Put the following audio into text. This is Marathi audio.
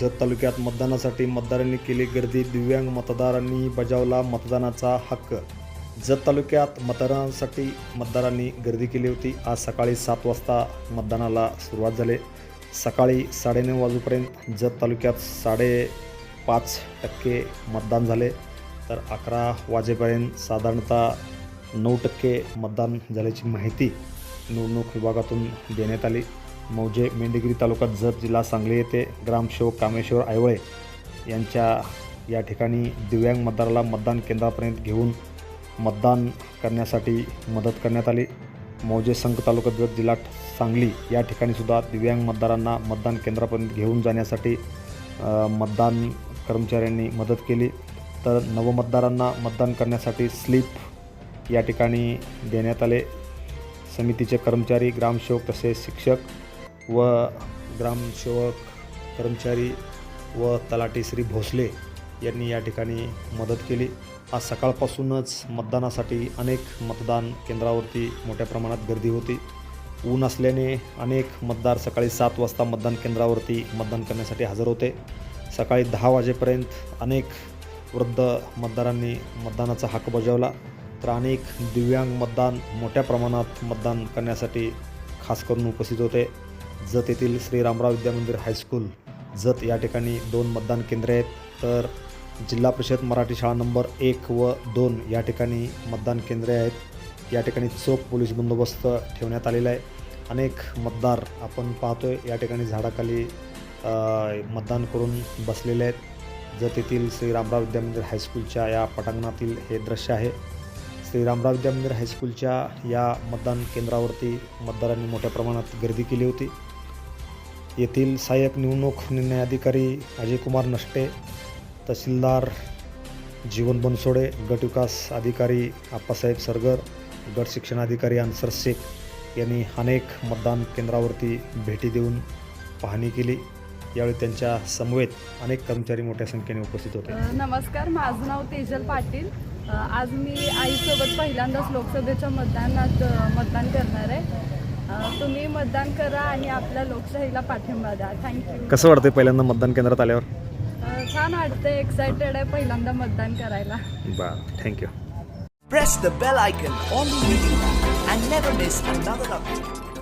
जत तालुक्यात मतदानासाठी मतदारांनी केली गर्दी. दिव्यांग मतदारांनी बजावला मतदानाचा हक्क. जत तालुक्यात मतदानासाठी मतदारांनी गर्दी केली होती. आज सकाळी सात वाजता मतदानाला सुरुवात झाली. सकाळी साडेनऊ वाजूपर्यंत जत तालुक्यात साडेपाच टक्के मतदान झाले. तर अकरा वाजेपर्यंत साधारणतः नऊ टक्के मतदान झाल्याची माहिती निवडणूक विभागातून देण्यात आली. मौजे मेंढगिरी तालुका जत जिल्हा सांगली येथे ग्रामसेवक कामेश्वर आयवळे यांच्या या ठिकाणी दिव्यांग मतदाराला मतदान केंद्रापर्यंत घेऊन मतदान करण्यासाठी मदत करण्यात आली. मौजे संघ तालुका जत जिल्हा सांगली या ठिकाणीसुद्धा दिव्यांग मतदारांना मतदान केंद्रापर्यंत घेऊन जाण्यासाठी मतदान कर्मचाऱ्यांनी मदत केली. तर नवमतदारांना मतदान करण्यासाठी स्लिप या ठिकाणी देण्यात आले. समितीचे कर्मचारी ग्रामसेवक तसेच शिक्षक व ग्रामसेवक कर्मचारी व तलाठी श्री भोसले यांनी या ठिकाणी मदत केली. आज सकाळपासूनच मतदानासाठी अनेक मतदान केंद्रावरती मोठ्या प्रमाणात गर्दी होती. ऊन असल्याने अनेक मतदार सकाळी सात वाजता मतदान केंद्रावरती मतदान करण्यासाठी हजर होते. सकाळी दहा वाजेपर्यंत अनेक वृद्ध मतदारांनी मतदानाचा हक्क बजावला. तर अनेक दिव्यांग मतदान मोठ्या प्रमाणात मतदान करण्यासाठी खास करून उपस्थित होते. जत येथील श्री रामराव विद्यामंदिर हायस्कूल जत या ठिकाणी दोन मतदान केंद्रे आहेत. तर जिल्हा परिषद मराठी शाळा नंबर एक व दोन या ठिकाणी मतदान केंद्रे आहेत. या ठिकाणी चोख पोलीस बंदोबस्त ठेवण्यात आलेला आहे. अनेक मतदार आपण पाहतोय या ठिकाणी झाडाखाली मतदान करून बसलेले आहेत. जत येथील श्री रामराव विद्यामंदिर हायस्कूलच्या या पटांगणातील हे दृश्य आहे. श्रीरामराव विद्यामंदिर हायस्कूलच्या या मतदान केंद्रावरती मतदारांनी मोठ्या प्रमाणात गर्दी केली होती. येथील सहाय्यक निवडणूक निर्णय अधिकारी अजयकुमार नष्टे तहसीलदार जीवन बनसोडे गटविकास अधिकारी आप्पासाहेब सरगर गट शिक्षणाधिकारी अन्सर शेख यांनी अनेक मतदान केंद्रावरती भेटी देऊन पाहणी केली. यावेळी त्यांच्या समवेत अनेक कर्मचारी मोठ्या संख्येने उपस्थित होते. नमस्कार माझं नाव तेजल पाटील. आज मी आईसोबत पहिल्यांदाच लोकसभेच्या मतदानात मतदान करणार आहे. तुम्ही मतदान करा आणि आपल्या लोकशाहीला पाठिंबा द्या. थँक्यू कसं वाटतं पहिल्यांदा मतदान केंद्रात आल्यावर? छान वाटतंय. एक्सायटेड आहे पहिल्यांदा मतदान करायला. बरं thank you Press the bell icon on the video and never miss another update.